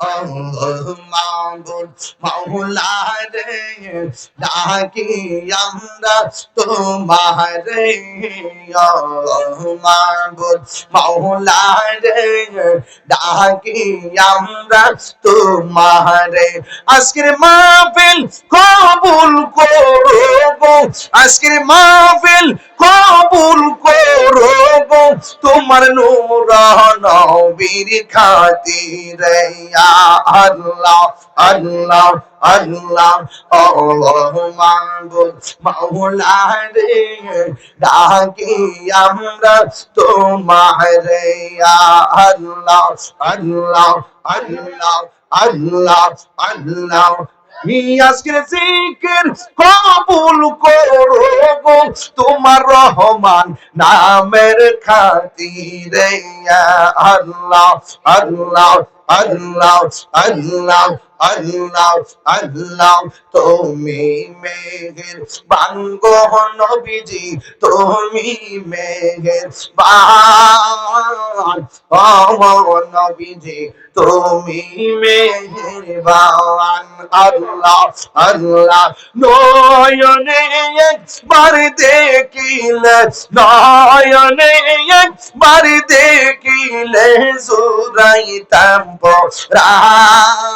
মাবুদ মাওলা রে ডাকি আমরা তোমারে মাবুদ মাওলা রে ডাকি আমরা তোমারে। আজকের মাহফিল কবুল করো আজকের মাহফিল কবুল করো গো তোমার নূর নবীর খাতিরে আল্লাহ আল্লাহ আল্লাহ মাবুদ মাওলা রে ডাকি আমরা তোমারে আল্লাহ আল্লাহ আল্লাহ আল্লাহ আল্লাহ আজকের জিকির কবুল করো গো তোমার রহমান নামের খাতিরে আল্লাহ আল্লাহ আল্লাহ আল্লাহ। আল্লাহ আল্লাহ তুমি মেঘের বাঙ্গ নবীজি তুমি মেঘের বান ও নবীজি তুমি মেহেরবান আল্লাহ আল্লাহ নয়নে একবার দেখিলে নয়নে একবার দেখিলে জুরাইতাম পরাণ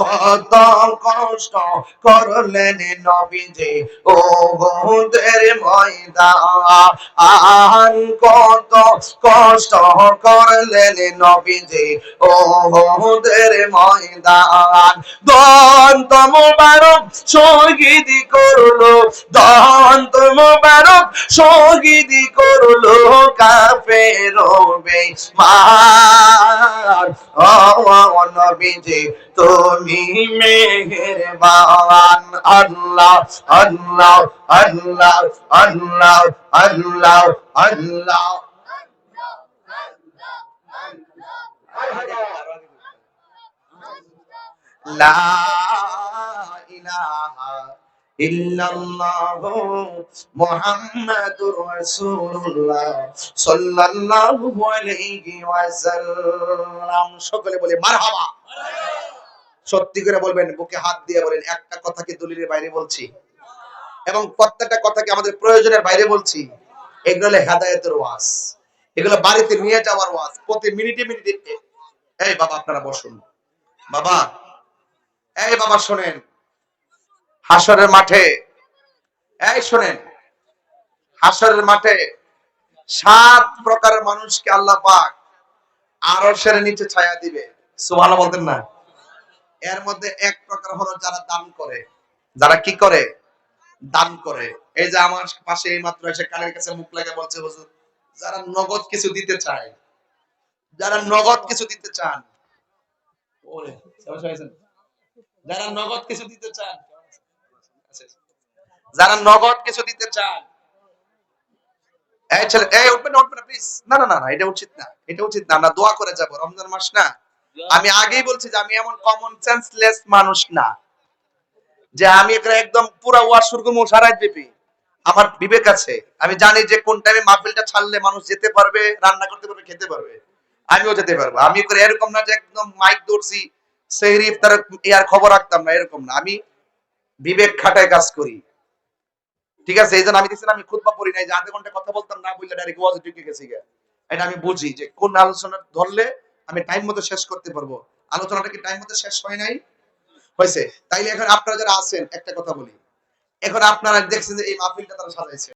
কত কষ্ট করলেন নবীজি। ও বহুদের ময়দান কত কষ্ট করলেন নবীজি। ও বহুদের ময়দান, দন্ত মুবারক শহীদ করল, দন্ত মুবারক শহীদ করল কাফের বেঈমান। ও নবীজি তুমি মেহেরবান। আল্লাহ আল্লাহ আল্লাহ আল্লাহ আল্লাহ আল্লাহ। লা ইলাহা ইল্লাল্লাহু মুহাম্মাদুর রাসূলুল্লাহ সাল্লাল্লাহু আলাইহি ওয়াসাল্লাম। সকলে বলে, মারহাবা। সত্যি করে বলবেন, বুকে হাত দিয়ে বলেন, একটা কথা কি দলিলের বাইরে বলছি? এবং প্রত্যেকটা কথা কি আমাদের প্রয়োজনের বাইরে বলছি? এগুলো হলো হেদায়েতের ওয়াজ। এগুলো বাড়িতে নিয়ে যাওয়ার ওয়াজ। প্রতি মিনিটে মিনিটে এই বাবা, আপনারা বসুন। বাবা, এই বাবা, শোনেন। হাসরের মাঠে। এই শোনেন, হাসরের মাঠে সাত প্রকারের মানুষকে আল্লাহ পাক আরশের নিচে ছায়া দিবে। সুবহানাল্লাহ বলতেন না? এর মধ্যে এক প্রকার হলো যারা দান করে। যারা কি করে? দান করে। এই যে আমার পাশে এই মাত্র এসে কানের কাছে মুখ লাগে বলছে, হুজুর, যারা নগদ কিছু দিতে চায়, যারা নগদ কিছু দিতে চান? যারা নগদ কিছু দিতে চান যারা নগদ কিছু দিতে চান। এই ছেলে, এই উঠবেন না উঠবেন না প্লিজ না না না, এটা উচিত না, এটা উচিত না, আমরা দোয়া করে যাব, রমজান মাস না। আমি আগেই বলছি যে আমি এমন কমন সেন্সলেস মানুষ না, যে আমি একদম পুরা সারাই দেবে। আমার বিবেক আছে, আমি জানি যে কোন টাইমে মাহফিলটা ছাড়লে মানুষ যেতে পারবে, রান্না করতে পারবে, খেতে পারবে। আমিও যেতে পারব, আমি করে এরকম না যে একদম মাইক ধরছি সেহরি ইফতার ইয়ার খবর রাখতাম না, এরকম না। আমি বিবেক খাটায় কাজ করি। ঠিক আছে? এই জন্য আমি দেখছিলাম, আমি খুদবা পড়ি নাই, যে আধা ঘণ্টা কথা বলতাম, না বললে ডাইরেক্ট ওয়াজ ঢুকে গেছি। এটা আমি বুঝি যে কোন আলোচনা ধরলে আমি টাইম মতো শেষ করতে পারব। আলোচনাটা কি টাইম মতো শেষ হয় নাই? হয়েছে। তাইলে এখন আপনারা যারা আছেন, একটা কথা বলি। এখন আপনারা দেখছেন যে এই মাহফিলটা তারা সাজাইছে।